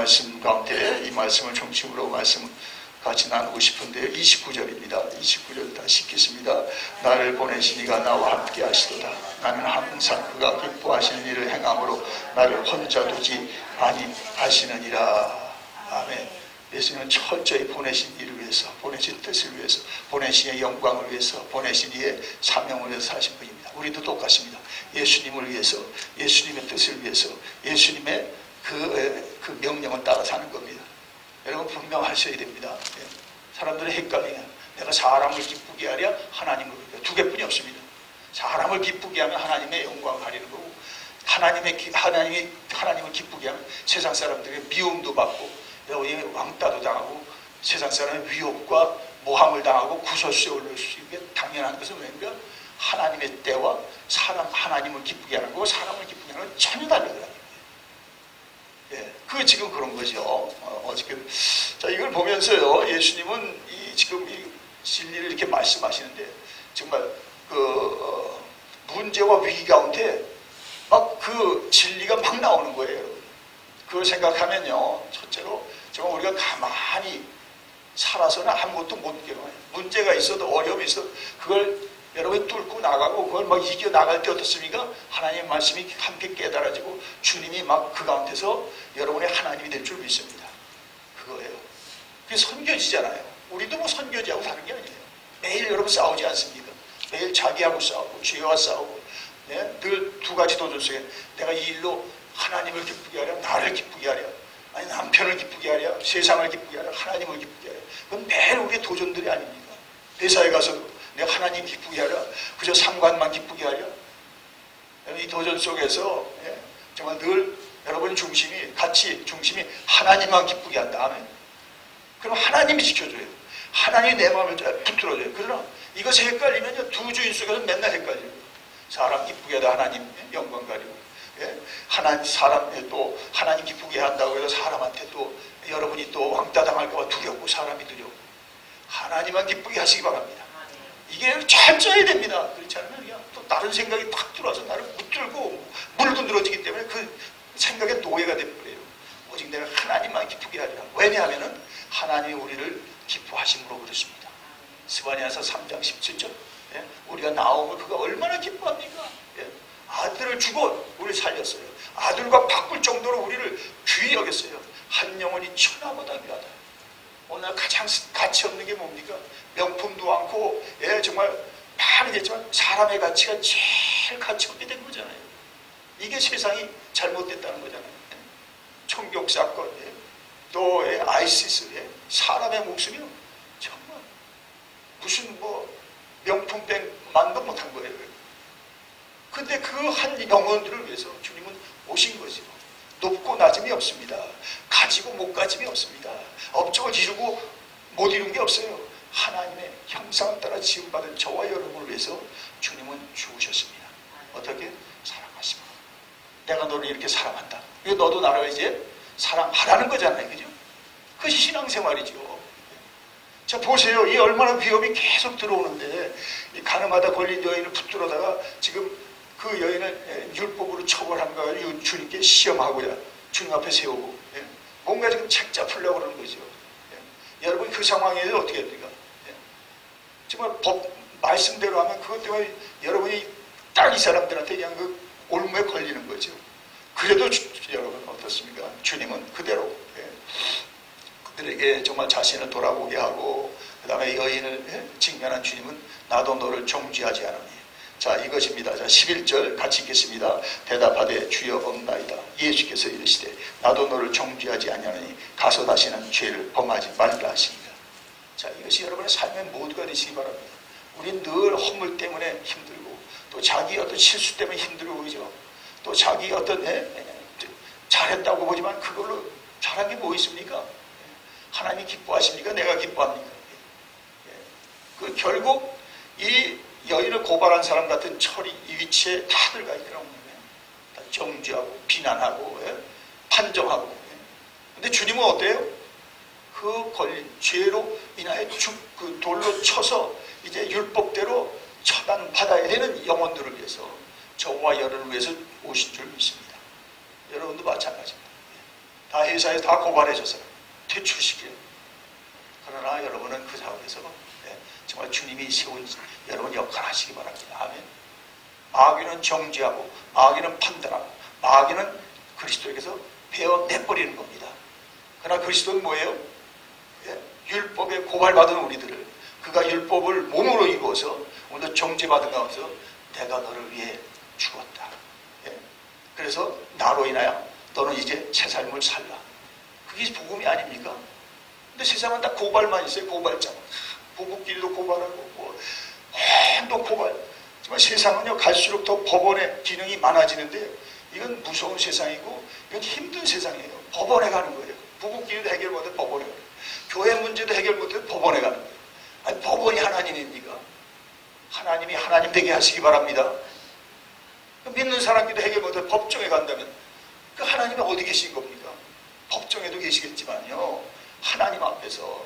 말씀 가운데 이 말씀을 중심으로 말씀 같이 나누고 싶은데요. 29절입니다. 29절 다시 읽겠습니다. 나를 보내신 이가 나와 함께 하시도다. 나는 항상 그가 기뻐하시는 일을 행함으로 나를 혼자 두지 아니하시느니라. 아멘. 예수님은 철저히 보내신 일을 위해서, 보내신 뜻을 위해서, 보내신 이의 영광을 위해서, 보내신 이의 사명을 위해서 사신 분입니다. 우리도 똑같습니다. 예수님을 위해서, 예수님의 뜻을 위해서, 예수님의 그, 그 명령을 따라 사는 겁니다. 여러분 분명하셔야 됩니다. 예. 사람들이 헷갈리냐. 내가 사람을 기쁘게 하랴 하나님을. 두 개뿐이 없습니다. 사람을 기쁘게 하면 하나님의 영광을 가리는 거고 하나님의 기- 하나님이 하나님을 기쁘게 하면 세상 사람들의 미움도 받고 여기 왕따도 당하고 세상 사람의 위협과 모함을 당하고 구설수에 올릴 수 있게 당연한 것은 왜냐면 하나님의 때와 사람 하나님을 기쁘게 하는 거고 사람을 기쁘게 하는 건 전혀 다르더라고요. 예, 그게 지금 그런 거죠. 어, 어, 지금 자 이걸 보면서요, 예수님은 이 지금 이 진리를 이렇게 말씀하시는데 정말 그 어, 문제와 위기 가운데 막 그 진리가 막 나오는 거예요. 그걸 생각하면요, 첫째로 정말 우리가 가만히 살아서는 아무것도 못 이겨요. 문제가 있어도 어려움이 있어도 그걸 여러분이 뚫고 나가고 그걸 막 이겨 나갈 때 어떻습니까? 하나님 말씀이 함께 깨달아지고 주님이 막 그 가운데서 여러분의 하나님이 될 줄 믿습니다. 그거예요. 그게 선교지잖아요. 우리도 뭐 선교지하고 다른 게 아니에요. 매일 여러분 싸우지 않습니까? 매일 자기하고 싸우고 죄와 싸우고 네? 늘두 가지 도전 속에 내가 이 일로 하나님을 기쁘게 하려 나를 기쁘게 하려 아니 남편을 기쁘게 하려 세상을 기쁘게 하려 하나님을 기쁘게 하려 그건 매일 우리의 도전들이 아닙니까? 회사에 가서도 내가 하나님 기쁘게 하려? 그저 상관만 기쁘게 하려? 이 도전 속에서 예, 정말 늘 여러분 중심이 같이 중심이 하나님만 기쁘게 한다. 아멘. 그럼 하나님이 지켜줘요. 하나님이 내 마음을 붙들어줘요. 그러나 이것이 헷갈리면 두 주인 속에서 맨날 헷갈려요. 사람 기쁘게 하다 하나님 영광 가리고. 예? 하나님 사람 또 하나님 기쁘게 한다고 해서 사람한테 또 여러분이 또 왕따 당할까 봐 두렵고 사람이 두렵고. 하나님만 기쁘게 하시기 바랍니다. 이게 철저해야 됩니다. 그렇지 않으면 그냥 또 다른 생각이 탁 들어와서 나를 붙들고 물고 늘어지기 때문에 그 생각에 노예가 돼버려요. 오직 내가 하나님만 기쁘게 하리라. 왜냐하면 하나님이 우리를 기뻐하심으로 그렇습니다. 스바니아서 3장 17절 예? 우리가 나오면 그가 얼마나 기뻐합니까? 예? 아들을 주고 우리를 살렸어요. 아들과 바꿀 정도로 우리를 귀히 여겼어요. 한 영혼이 천하보다 귀하다. 오늘 가장 가치 없는 게 뭡니까? 명품도 많고 예, 정말 많이겠지만 사람의 가치가 제일 가치 없게 된 거잖아요. 이게 세상이 잘못됐다는 거잖아요. 예? 총격 사건, 예? 또 예, 아이시스, 예? 사람의 목숨이요. 정말 무슨 뭐 명품백 만도 못한 거예요. 근데 그 한 영혼들을 위해서 주님은 오신 거죠. 높고 낮음이 없습니다. 가지고 못 가짐이 없습니다. 업적을 이루고 못 이룬 게 없어요. 하나님의 형상을 따라 지음받은 저와 여러분을 위해서 주님은 죽으셨습니다. 어떻게? 사랑하시고. 내가 너를 이렇게 사랑한다. 이거 너도 나를 이제 사랑하라는 거잖아요. 그죠? 그것이 신앙생활이죠. 자 보세요. 이 얼마나 위협이 계속 들어오는데 이 가늠하다 걸린 여인을 붙들어다가 지금 그 여인을 율법으로 처벌한 거 주님께 시험하고야 주님 앞에 세우고 예. 뭔가 지금 책 잡으려고 그러는 거죠. 예. 여러분 그 상황에서 어떻게 됩니까? 예. 정말 법 말씀대로 하면 그것 때문에 여러분이 딱 이 사람들한테 그냥 그 올무에 걸리는 거죠. 그래도 주, 여러분 어떻습니까? 주님은 그대로 예. 그들에게 정말 자신을 돌아보게 하고 그 다음에 여인을 예? 직면한 주님은 나도 너를 정죄하지 않으니 자 이것입니다. 자 11절 같이 읽겠습니다. 대답하되 주여 없나이다. 예수께서 이르시되 나도 너를 정죄하지 아니하니 가서 다시는 죄를 범하지 말라 하십니다. 자 이것이 여러분의 삶의 모두가 되시기 바랍니다. 우린 늘 허물 때문에 힘들고 또 자기 어떤 실수 때문에 힘들고 그죠. 또 자기 어떤 예? 잘했다고 보지만 그걸로 잘한 게 뭐 있습니까? 하나님이 기뻐하십니까? 내가 기뻐합니까? 예. 그 결국 이 여인을 고발한 사람 같은 철이 이 위치에 다 들어가 있더라고요. 다 정죄하고 비난하고 예. 판정하고. 예. 근데 주님은 어때요? 그 걸린 죄로 인하여 죽, 그 돌로 쳐서 이제 율법대로 처단 받아야 되는 영혼들을 위해서 저와 여러분을 위해서 오신 줄 믿습니다. 여러분도 마찬가지입니다. 예. 다 회사에 다 고발해줘서 퇴출시켜요. 그러나 여러분은 그 예, 정말 주님이 세운 여러분 역할 하시기 바랍니다. 아멘. 마귀는 정죄하고 마귀는 판단하고 마귀는 그리스도에게서 베어 내버리는 겁니다. 그러나 그리스도는 뭐예요? 예, 율법에 고발받은 우리들을 그가 율법을 몸으로 이루어서 오늘 정죄받은 가운데서 내가 너를 위해 죽었다. 예, 그래서 나로 인하여 너는 이제 새 삶을 살라. 그게 복음이 아닙니까? 근데 세상은 다 고발만 있어요. 고발자. 부 부끼리도 고발하고 뭐또 고발. 정말 세상은요 갈수록 더 법원의 기능이 많아지는데 이건 무서운 세상이고 이건 힘든 세상이에요. 법원에 가는 거예요. 부부끼리도 해결 못해 법원에 가는 거예요. 교회 문제도 해결 못해 법원에 가는 거예요. 아니 법원이 하나님입니까? 하나님이 하나님 되게 하시기 바랍니다. 믿는 사람끼리도 해결 못해 법정에 간다면 그 하나님이 어디 계신 겁니까? 법정에도 계시겠지만요. 하나님 앞에서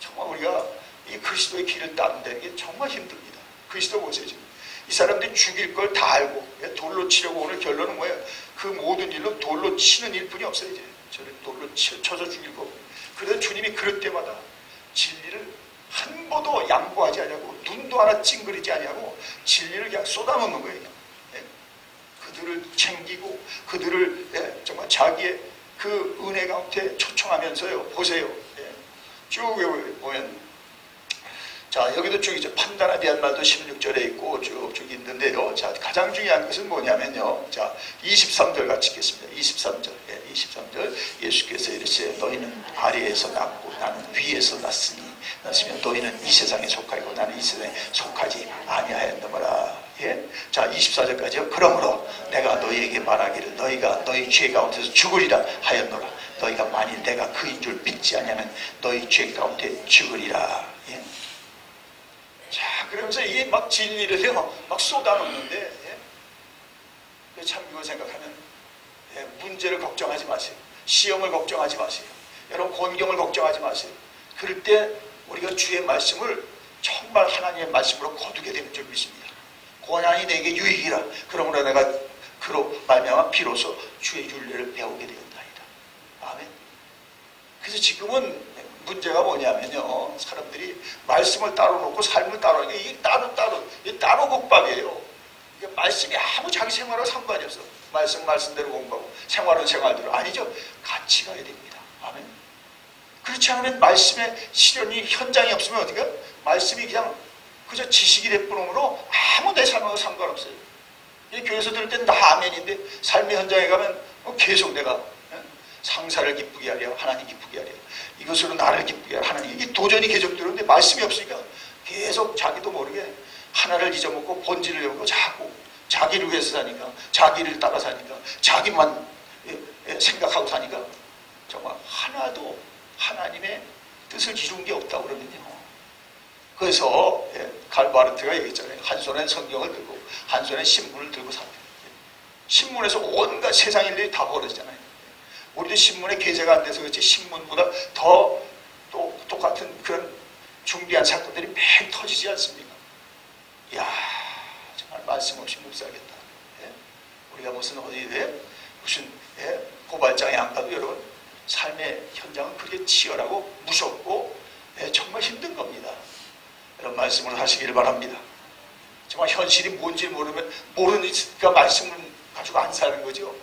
정말 우리가 이 그리스도의 길을 따른다는 게 정말 힘듭니다. 그리스도 보세요 지금. 이 사람들이 죽일 걸 다 알고 예, 돌로 치려고 오늘 결론은 뭐예요? 그 모든 일로 돌로 치는 일뿐이 없어요 이제. 저를 돌로 치, 쳐서 죽일 거고. 그래서 주님이 그럴 때마다 진리를 한 번도 양보하지 아니하고 눈도 하나 찡그리지 아니하고 진리를 그냥 쏟아놓는 거예요. 예? 그들을 챙기고 그들을 예, 정말 자기의 그 은혜 가운데 초청하면서요. 보세요. 예. 쭉 보면 자 여기도 쭉 이제 판단에 대한 말도 16절에 있고 쭉쭉 있는데요. 자 가장 중요한 것은 뭐냐면요. 자 23절 같이 읽겠습니다. 23절 예, 23절 예수께서 이르시되 너희는 아래에서 났고 나는 위에서 났으니 났으면 너희는 이 세상에 속하고 나는 이 세상에 속하지 아니하였느니라. 예? 자 24절까지요. 그러므로 내가 너희에게 말하기를 너희가 너희 죄 가운데서 죽으리라 하였노라. 너희가 만일 내가 그인 줄 믿지 않으면 너희 죄 가운데 죽으리라. 그러면서 이게 막 진리를 해요. 막 쏟아놓는데 예? 참 이거 생각하면 예, 문제를 걱정하지 마세요. 시험을 걱정하지 마세요. 여러분 곤경을 걱정하지 마세요. 그럴 때 우리가 주의 말씀을 정말 하나님의 말씀으로 거두게 되는 줄 믿습니다. 고난이 내게 유익이라. 그러므로 내가 그로 말미암아 비로소 주의 윤례를 배우게 되었나이다. 아멘. 그래서 지금은 문제가 뭐냐면요. 사람들이 말씀을 따로 놓고 삶을 따로 이게 따로 따로 이게 따로 국밥이에요. 이게 말씀이 아무 자기 생활과 상관이 없어. 말씀 말씀대로 공부하고 생활은 생활대로 아니죠. 같이 가야 됩니다. 아멘. 그렇지 않으면 말씀의 실현이 현장이 없으면 어디가 말씀이 그냥 그저 지식이 될 뿐으로 아무 내 삶하고 상관없어요. 이 교회에서 들을 때는 다 아멘인데 삶의 현장에 가면 계속 내가 상사를 기쁘게 하려 하나님 기쁘게 하려 이것으로 나를 기쁘게 하려 하나님 이게 도전이 계속 들었는데 말씀이 없으니까 계속 자기도 모르게 하나를 잊어먹고 본질을 잃고 자꾸 자기를 위해서 사니까 자기를 따라 사니까 자기만 생각하고 사니까 정말 하나도 하나님의 뜻을 이룬 게 없다 그러면요. 그래서 갈바르트가 얘기했잖아요. 한 손에 성경을 들고 한 손에 신문을 들고 삽니다. 신문에서 온갖 세상 일들이 다 벌어지잖아요. 우리도 신문에 게재가 안 돼서 그렇지 신문보다 더 또, 똑같은 그런 중대한 사건들이 매일 터지지 않습니까? 이야 정말 말씀 없이 못 살겠다. 예? 우리가 무슨 어디 에 무슨 예? 고발장에 안 가도 여러분 삶의 현장은 그렇게 치열하고 무섭고 예? 정말 힘든 겁니다. 이런 말씀을 하시기를 바랍니다. 정말 현실이 뭔지 모르면 모르니까 말씀을 가지고 안 사는 거죠.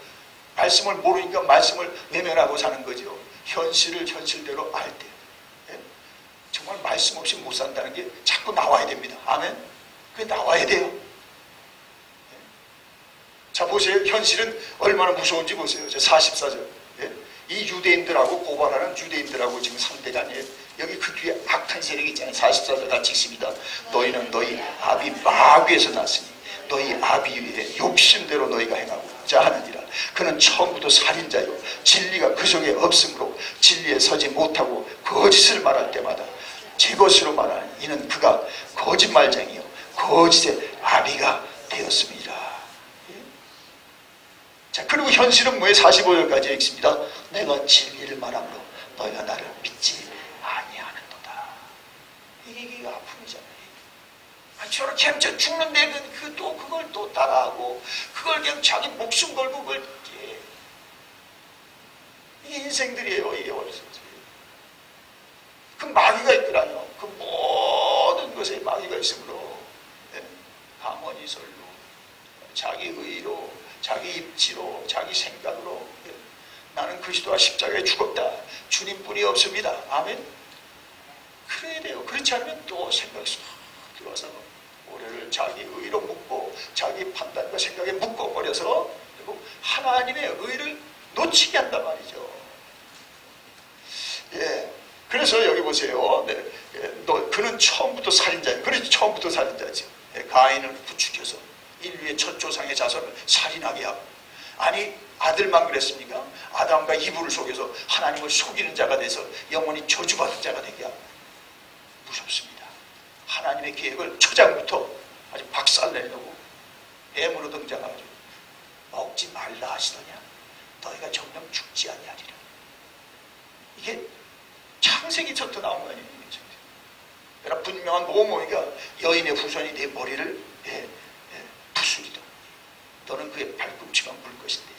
말씀을 모르니까 말씀을 외면하고 사는 거죠. 현실을 현실대로 알 때. 예? 정말 말씀 없이 못 산다는 게 자꾸 나와야 됩니다. 아멘. 그게 나와야 돼요. 예? 자, 보세요. 현실은 얼마나 무서운지 보세요. 44절. 예? 이 유대인들하고 고발하는 유대인들하고 지금 아니에요. 여기 그 뒤에 악한 세력이 있잖아요. 44절 같이 읽습니다. 너희는 너희 아비 마귀에서 났으니 너희 아비 위에 욕심대로 너희가 행하고 자 하느니라. 그는 처음부터 살인자요. 진리가 그 속에 없으므로 진리에 서지 못하고 거짓을 말할 때마다 제 것으로 말하는 이는 그가 거짓말쟁이요. 거짓의 아비가 되었습니다. 예? 자, 그리고 현실은 뭐에 45절까지 읽습니다. 내가 진리를 말함으로 너희가 나를 믿지 아니하는도다. 이게, 아픔이잖아요. 아, 저렇게 저 죽는데 그, 그, 또 그걸 또 따라하고 그걸 그냥 자기 목숨 걸고 그걸 예. 이 인생들이에요. 이 어리석들. 그 마귀가 있더라요. 그 모든 것에 마귀가 있으므로 예, 가머니 설로 자기 의로 자기 입지로 자기 생각으로 예, 나는 그리스도와 십자가에 죽었다. 주님뿐이 없습니다. 아멘. 그래야 돼요. 그렇지 않으면 또 생각이 쏙 들어와서 올해를 자기 의로 묶고 자기 판단과 생각에 묶어버려서 결국 하나님의 의를 놓치게 한단 말이죠. 예. 그래서 여기 보세요. 네. 예, 너, 그는 처음부터 살인자예요. 그렇지, 처음부터 살인자지. 예, 가인을 부추겨서 인류의 첫 조상의 자손을 살인하게 하고. 아니, 아들만 그랬습니까? 아담과 이브를 속여서 하나님을 속이는 자가 돼서 영원히 저주받은 자가 되게 하고. 무섭습니다. 하나님의 계획을 초장부터 아주 박살내려고 애물로 등장하죠. 먹지 말라 하시더냐? 너희가 정녕 죽지 아니하리라. 이게 창세기 전부터 나온 거 아니에요? 그러나 분명한 모모이가 여인의 후손이 내 머리를 예, 예, 부수리다. 너는 그의 발꿈치만 물 것인데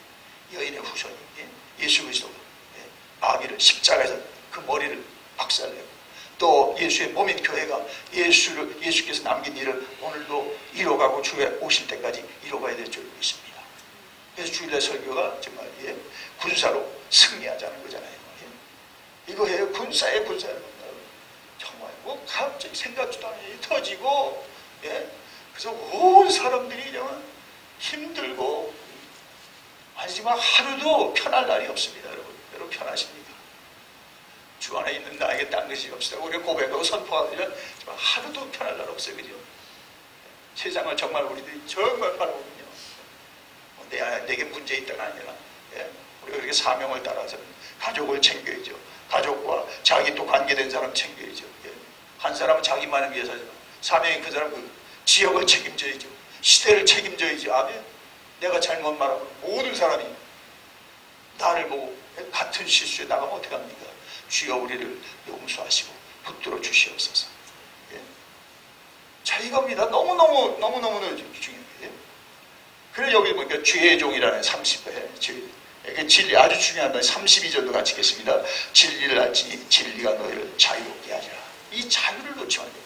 여인의 후손이 예, 수 그리스도 예, 마귀를 십자가에서 그 머리를 박살내고 또 예수의 몸인 교회가 예수를 예수께서 남긴 일을 오늘도 이뤄가고 주에 오실 때까지 이뤄가야 될 줄 믿습니다. 그래서 주일날 설교가 정말 예, 군사로 승리하자는 거잖아요. 예. 이거 해요. 군사의 군사예요. 정말 뭐 갑자기 생각지도 않은 일이 터지고 예. 그래서 온 사람들이 정말 힘들고 하지만 하루도 편할 날이 없습니다. 여러분. 여러분 편하십니까? 주 안에 있는 나에게 딴 것이 없다. 우리 고백하고 선포하면 정말 하루도 편할 날 없어요. 그죠? 세상을 정말 우리들이 정말 바라보군요. 뭐 내, 내게 문제 있다가 아니라 예? 우리가 그렇게 사명을 따라서는 가족을 챙겨야죠. 가족과 자기 또 관계된 사람 챙겨야죠. 예? 한 사람은 자기만을 위해서 사명이 그 사람 그 지역을 책임져야죠. 시대를 책임져야죠. 아멘. 내가 잘못 말하면 모든 사람이 나를 보고 같은 실수에 나가면 어떡합니까? 주여 우리를 용서하시고 붙들어 주시옵소서. 예? 자 이겁니다. 너무너무 너무너무 중요해요. 그래 여기 보니까 죄의 종이라는 30회 이게 진리 아주 중요하다. 32절도 같이 읽겠습니다. 진리를 알지 진리가 너희를 자유롭게 하리라. 이 자유를 놓치면 안 됩니다.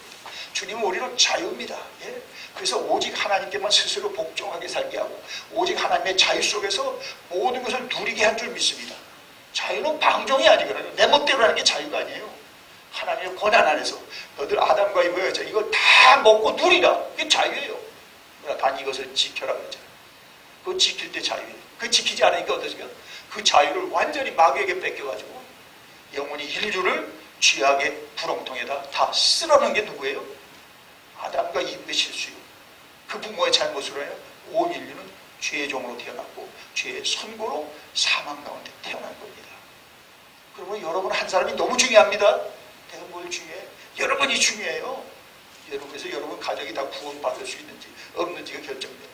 주님은 우리는 자유입니다. 예? 그래서 오직 하나님께만 스스로 복종하게 살게 하고 오직 하나님의 자유 속에서 모든 것을 누리게 한 줄 믿습니다. 자유는 방종이 아니거든요. 내 멋대로 하는 게 자유가 아니에요. 하나님의 권한 안에서 너들 아담과 이브에서 이걸 다 먹고 누리라. 그게 자유예요. 단 이것을 지켜라 그러잖아요. 그거 지킬 때 자유예요. 그 지키지 않으니까 어떠세요? 그 자유를 완전히 마귀에게 뺏겨가지고 영원히 인류를 쥐약의 부렁통에다 다 쓸어넣은 게 누구예요? 아담과 이브의 실수요. 그 부모의 잘못으로 해요. 온 인류는 죄의 종으로 태어났고 죄의 선고로 사망 가운데 태어난 겁니다. 그러면 여러분 한 사람이 너무 중요합니다. 내가 뭘 중요해? 여러분이 중요해요. 여러분에서 여러분 가족이 다 구원받을 수 있는지 없는지가 결정됩니다.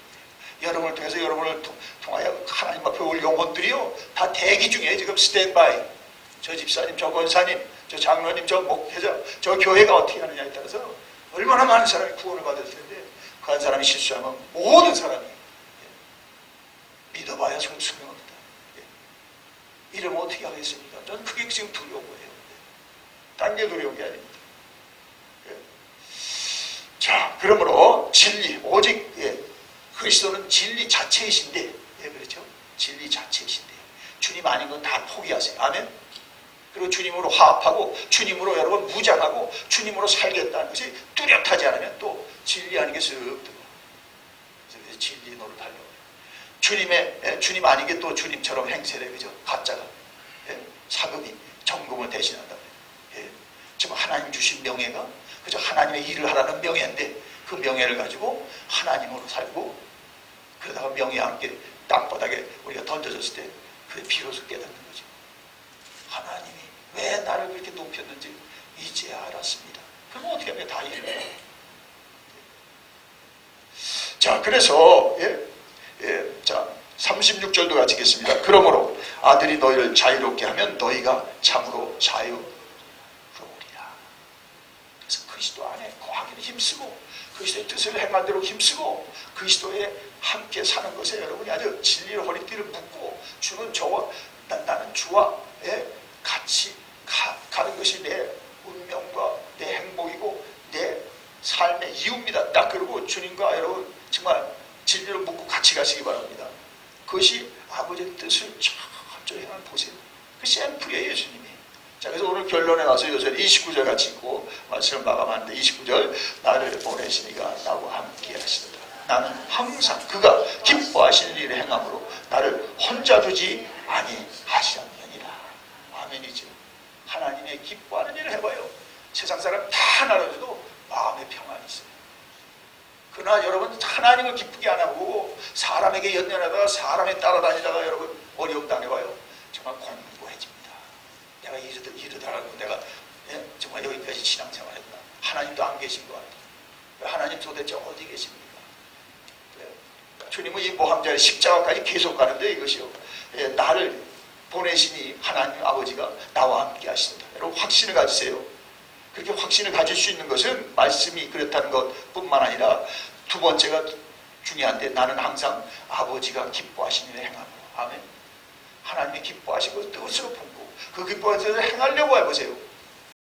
여러분을 통해서 여러분을 통하여 하나님 앞에 올 영혼들이요 다 대기 중에 지금 스탠바이 저 집사님 저 권사님 저 장로님 저 목회자 저 교회가 어떻게 하느냐에 따라서 얼마나 많은 사람이 구원을 받을 텐데 그 한 사람이 실수하면 모든 사람이 예, 믿어봐야 소용없다. 예. 이러면 어떻게 하겠습니까? 저는 그게 지금 두려운 거예요. 딴게 두려운 게 아닙니다. 예. 자, 그러므로 진리, 오직 예, 그리스도는 진리 자체이신데, 예, 그렇죠? 진리 자체이신데 주님 아닌 건 다 포기하세요. 아멘. 그리고 주님으로 화합하고 주님으로 여러분 무장하고 주님으로 살겠다는 것이 뚜렷하지 않으면 또 진리 아닌 게쓱 들어. 그래서 진리 노릇하려고. 주님의 예, 주님 아닌 게또 주님처럼 행세를 그죠? 가짜가 예, 사금이 정금을 대신한다. 예, 지금 하나님 주신 명예가 그저 하나님의 일을 하라는 명예인데 그 명예를 가지고 하나님으로 살고 그러다가 명예와 함께 땅바닥에 우리가 던져졌을 때 그게 비로소 깨닫는 거죠. 하나님이 왜 나를 그렇게 높였는지 이제 알았습니다. 그럼 어떻게 하면 다 이해해요. 자, 그래서 예, 예, 자 36절도 같이 읽겠습니다. 그러므로 아들이 너희를 자유롭게 하면 너희가 참으로 자유로우리라. 그래서 그리스도 안에 거하기는 힘쓰고 그리스도의 뜻을 행한 대로 힘쓰고 그리스도에 함께 사는 것에 여러분이 아주 진리로 허리띠를 묶고 주는 저와 나, 는 주와 예, 같이 가, 가는 것이 내 운명과 내 행복이고 내 삶의 이유입니다. 딱 그러고 주님과 여러분 정말 진리로 묻고 같이 가시기 바랍니다. 그것이 아버지의 뜻을 철저히 한번 보세요. 그 샘플이에요, 예수님이. 자, 그래서 오늘 결론에 가서 요새 29절 같이 읽고 말씀을 마감하는데 29절 나를 보내시니가 나와 함께 하시도다. 나는 항상 그가 기뻐하시는 일을 행함으로 나를 혼자 두지 아니하시느니라. 하나님의 기뻐하는 일을 해봐요. 세상 사람 다 나눠줘도 마음의 평안이 있어요. 그러나 여러분 하나님을 기쁘게 안 하고 사람에게 연연하다가 사람에 따라다니다가 여러분 어려움 당해봐요. 정말 공부해집니다. 내가 이러다, 이러다라고 내가 예? 정말 여기까지 신앙생활 했나. 하나님도 안 계신 것 같아요. 하나님 도대체 어디 계십니까? 예. 주님은 이 모함자의 십자가까지 계속 가는데 이것이요. 예, 나를 보내시니 하나님 아버지가 나와 함께 하시다. 여러분 확신을 가지세요. 그렇게 확신을 가질 수 있는 것은 말씀이 그렇다는 것뿐만 아니라 두 번째가 중요한데 나는 항상 아버지가 기뻐하시는 행함으로 아멘. 하나님이 기뻐하시고 뜻으로 품고 그 기뻐하시는 일을 행하려고 해보세요.